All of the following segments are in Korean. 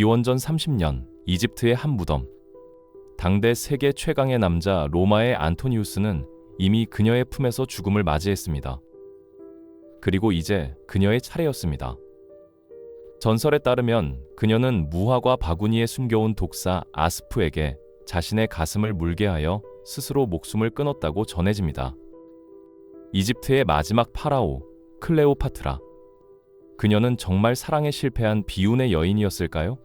기원전 30년 이집트의 한 무덤. 당대 세계 최강의 남자 로마의 안토니우스는 이미 그녀의 품에서 죽음을 맞이했습니다. 그리고 이제 그녀의 차례였습니다. 전설에 따르면 그녀는 무화과 바구니에 숨겨온 독사 아스프에게 자신의 가슴을 물게 하여 스스로 목숨을 끊었다고 전해집니다. 이집트의 마지막 파라오 클레오파트라. 그녀는 정말 사랑에 실패한 비운의 여인이었을까요?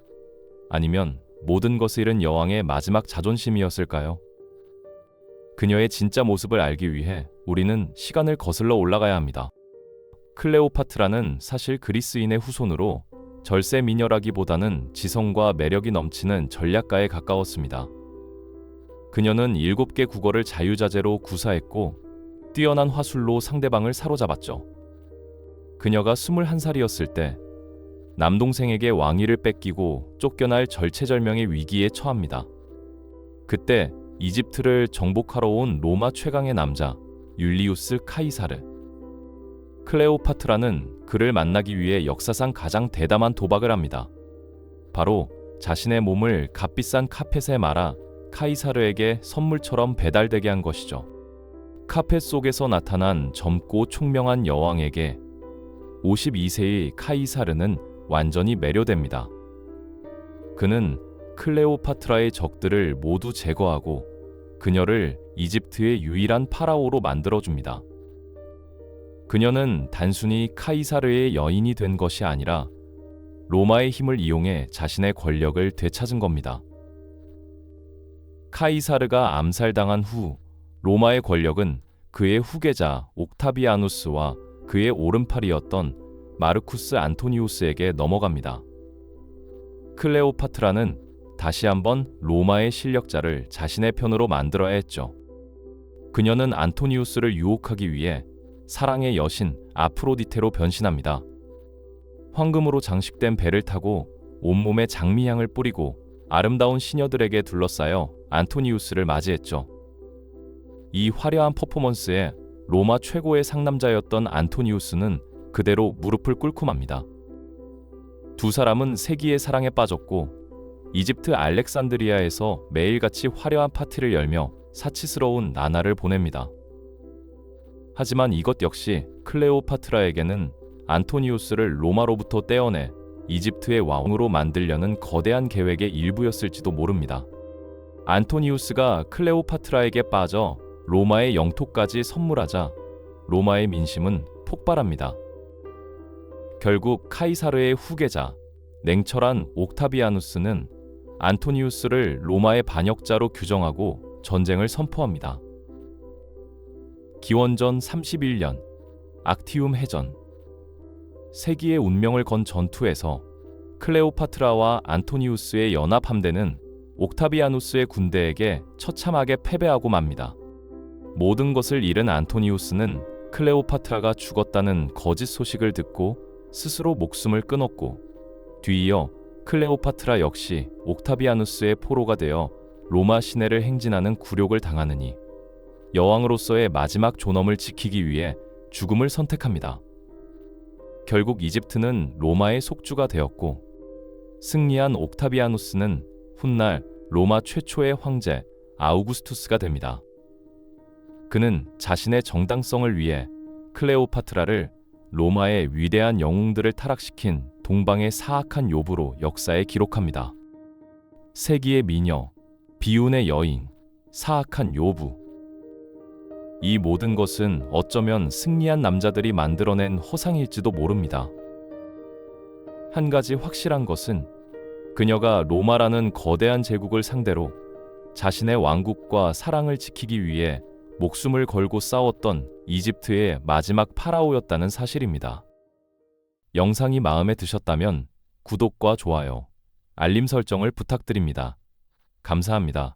아니면 모든 것을 잃은 여왕의 마지막 자존심이었을까요? 그녀의 진짜 모습을 알기 위해 우리는 시간을 거슬러 올라가야 합니다. 클레오파트라는 사실 그리스인의 후손으로 절세 미녀라기보다는 지성과 매력이 넘치는 전략가에 가까웠습니다. 그녀는 일곱 개 국어를 자유자재로 구사했고 뛰어난 화술로 상대방을 사로잡았죠. 그녀가 21살이었을 때 남동생에게 왕위를 뺏기고 쫓겨날 절체절명의 위기에 처합니다. 그때 이집트를 정복하러 온 로마 최강의 남자 율리우스 카이사르 클레오파트라는 그를 만나기 위해 역사상 가장 대담한 도박을 합니다. 바로 자신의 몸을 값비싼 카펫에 말아 카이사르에게 선물처럼 배달되게 한 것이죠. 카펫 속에서 나타난 젊고 총명한 여왕에게 52세의 카이사르는 완전히 매료됩니다. 그는 클레오파트라의 적들을 모두 제거하고 그녀를 이집트의 유일한 파라오로 만들어줍니다. 그녀는 단순히 카이사르의 여인이 된 것이 아니라 로마의 힘을 이용해 자신의 권력을 되찾은 겁니다. 카이사르가 암살당한 후 로마의 권력은 그의 후계자 옥타비아누스와 그의 오른팔이었던 마르쿠스 안토니우스에게 넘어갑니다. 클레오파트라는 다시 한번 로마의 실력자를 자신의 편으로 만들어야 했죠. 그녀는 안토니우스를 유혹하기 위해 사랑의 여신 아프로디테로 변신합니다. 황금으로 장식된 배를 타고 온몸에 장미향을 뿌리고 아름다운 시녀들에게 둘러싸여 안토니우스를 맞이했죠. 이 화려한 퍼포먼스에 로마 최고의 상남자였던 안토니우스는 그대로 무릎을 꿇고 맙니다. 두 사람은 세기의 사랑에 빠졌고 이집트 알렉산드리아에서 매일같이 화려한 파티를 열며 사치스러운 나날을 보냅니다. 하지만 이것 역시 클레오파트라에게는 안토니우스를 로마로부터 떼어내 이집트의 왕으로 만들려는 거대한 계획의 일부였을지도 모릅니다. 안토니우스가 클레오파트라에게 빠져 로마의 영토까지 선물하자 로마의 민심은 폭발합니다. 결국 카이사르의 후계자 냉철한 옥타비아누스는 안토니우스를 로마의 반역자로 규정하고 전쟁을 선포합니다. 기원전 31년 악티움 해전 세기의 운명을 건 전투에서 클레오파트라와 안토니우스의 연합 함대는 옥타비아누스의 군대에게 처참하게 패배하고 맙니다. 모든 것을 잃은 안토니우스는 클레오파트라가 죽었다는 거짓 소식을 듣고 스스로 목숨을 끊었고 뒤이어 클레오파트라 역시 옥타비아누스의 포로가 되어 로마 시내를 행진하는 굴욕을 당하느니 여왕으로서의 마지막 존엄을 지키기 위해 죽음을 선택합니다. 결국 이집트는 로마의 속주가 되었고 승리한 옥타비아누스는 훗날 로마 최초의 황제 아우구스투스가 됩니다. 그는 자신의 정당성을 위해 클레오파트라를 로마의 위대한 영웅들을 타락시킨 동방의 사악한 요부로 역사에 기록합니다. 세기의 미녀, 비운의 여인, 사악한 요부. 이 모든 것은 어쩌면 승리한 남자들이 만들어낸 허상일지도 모릅니다. 한 가지 확실한 것은 그녀가 로마라는 거대한 제국을 상대로 자신의 왕국과 사랑을 지키기 위해 목숨을 걸고 싸웠던 이집트의 마지막 파라오였다는 사실입니다. 영상이 마음에 드셨다면 구독과 좋아요, 알림 설정을 부탁드립니다. 감사합니다.